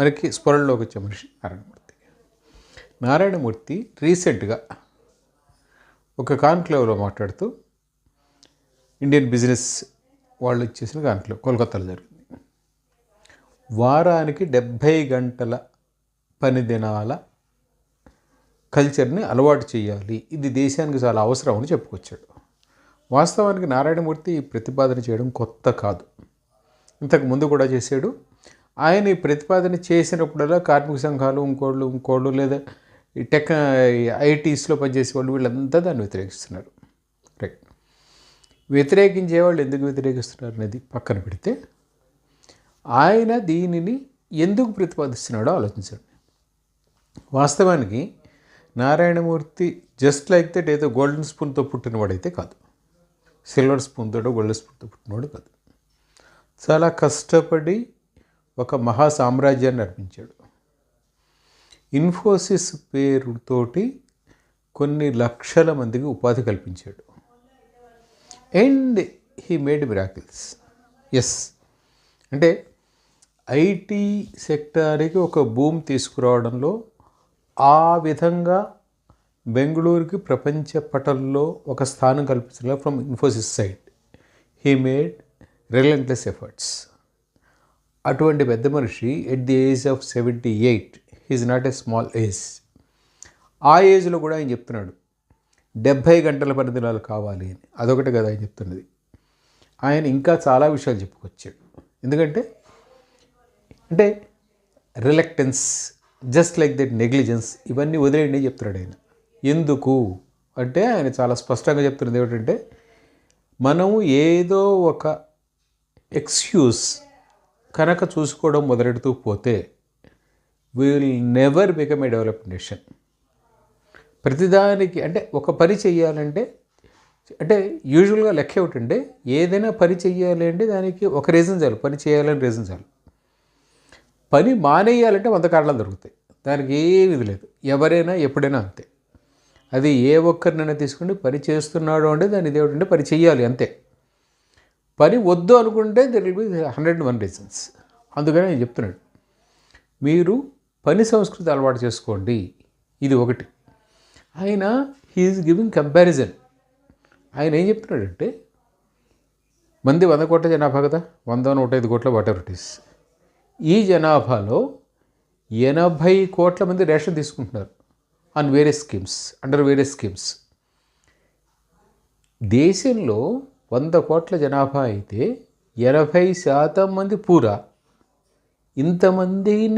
మనకి స్ఫురణలోకి వచ్చే మనిషి నారాయణమూర్తి. నారాయణమూర్తి రీసెంట్గా ఒక కాన్క్లేవ్లో మాట్లాడుతూ ఇండియన్ బిజినెస్ వాళ్ళు ఇచ్చేసిన కాన్క్లేవ్ కోల్కతాలో జరిగింది. వారానికి డెబ్భై గంటల పని దినాల కల్చర్ని అలవాటు చేయాలి. ఇది దేశానికి చాలా అవసరం అని చెప్పుకొచ్చాడు. వాస్తవానికి నారాయణమూర్తి ప్రతిపాదన చేయడం కొత్త కాదు. ఇంతకు ముందు కూడా చేశాడు. ఆయన ఈ ప్రతిపాదన చేసినప్పుడల్లా కార్మిక సంఘాలు ఇంకోళ్ళు ఇంకోళ్ళు లేదా ఈ టెక్ ఐటీస్లో పనిచేసే వాళ్ళు వీళ్ళంతా దాన్ని వ్యతిరేకిస్తున్నారు. రైట్ వ్యతిరేకించే వాళ్ళు ఎందుకు వ్యతిరేకిస్తున్నారు అనేది పక్కన పెడితే ఆయన దీనిని ఎందుకు ప్రతిపాదిస్తున్నాడో ఆలోచించండి. వాస్తవానికి నారాయణమూర్తి జస్ట్ లైక్ దట్ ఏదో గోల్డెన్ స్పూన్తో పుట్టినవాడైతే కాదు. సిల్వర్ స్పూన్తో గోల్డెన్ స్పూన్తో పుట్టినవాడు కాదు. చాలా కష్టపడి ఒక మహా సామ్రాజ్యాన్ని నడిపించాడు. ఇన్ఫోసిస్ పేరుతోటి కొన్ని లక్షల మందికి ఉపాధి కల్పించాడు. And he made miracles. Yes అంటే ఐటీ సెక్టార్కి ఒక భూమి తీసుకురావడంలో ఆ విధంగా బెంగళూరుకి ప్రపంచ పటంలో ఒక స్థానం కల్పించడం from Infosys side he made relentless efforts అటువంటి పెద్ద మనిషి at the age of seventy eight he's not a small age ఆ ఏజ్లో కూడా ఆయన చెప్తున్నాడు డెబ్భై గంటల పని దినాలు కావాలి అని. అదొకటి కదా ఆయన చెప్తున్నది. ఆయన ఇంకా చాలా విషయాలు చెప్పుకొచ్చాడు. ఎందుకంటే అంటే reluctance just like that negligence ఇవన్నీ వదిలేయండి చెప్తున్నాడు ఆయన. ఎందుకు? అంటే ఆయన చాలా స్పష్టంగా చెప్తున్నది ఏమిటంటే మనం ఏదో ఒక ఎక్స్క్యూస్ కనుక చూసుకోవడం మొదలెడుతూ పోతే will never become a developed nation ప్రతిదానికి అంటే ఒక పని చెయ్యాలంటే అంటే యూజువల్గా లెక్క ఏమిటంటే ఏదైనా పని చెయ్యాలి అంటే దానికి ఒక రీజన్ చాలు పని చేయాలని రీజన్ చాలు. పని మానేయాలంటే వంద కారణాలు దొరుకుతాయి. దానికి ఏమి ఇది లేదు. ఎవరైనా ఎప్పుడైనా అంతే. అది ఏ ఒక్కరినైనా తీసుకుంటే పని చేస్తున్నాడు అంటే దాని ఇదేమిటంటే పని చెయ్యాలి అంతే. పని వద్దు అనుకుంటే there will be hundred one reasons అందుకని నేను చెప్తున్నాడు మీరు పని సంస్కృతి అలవాటు చేసుకోండి. ఇది ఒకటి. ఆయన హీఈస్ గివింగ్ కంపారిజన్ ఆయన ఏం చెప్తున్నాడంటే మంది వంద కోట్ల జనాభా కదా వంద నూట ఐదు కోట్ల వాట్ ఎవర్ ఈ జనాభాలో ఎనభై కోట్ల మంది రేషన్ తీసుకుంటున్నారు. ఆన్ వేరే స్కీమ్స్ అండర్ వేరే స్కీమ్స్ దేశంలో వంద కోట్ల జనాభా అయితే ఎనభై శాతం మంది పూరా. ఇంతమందిని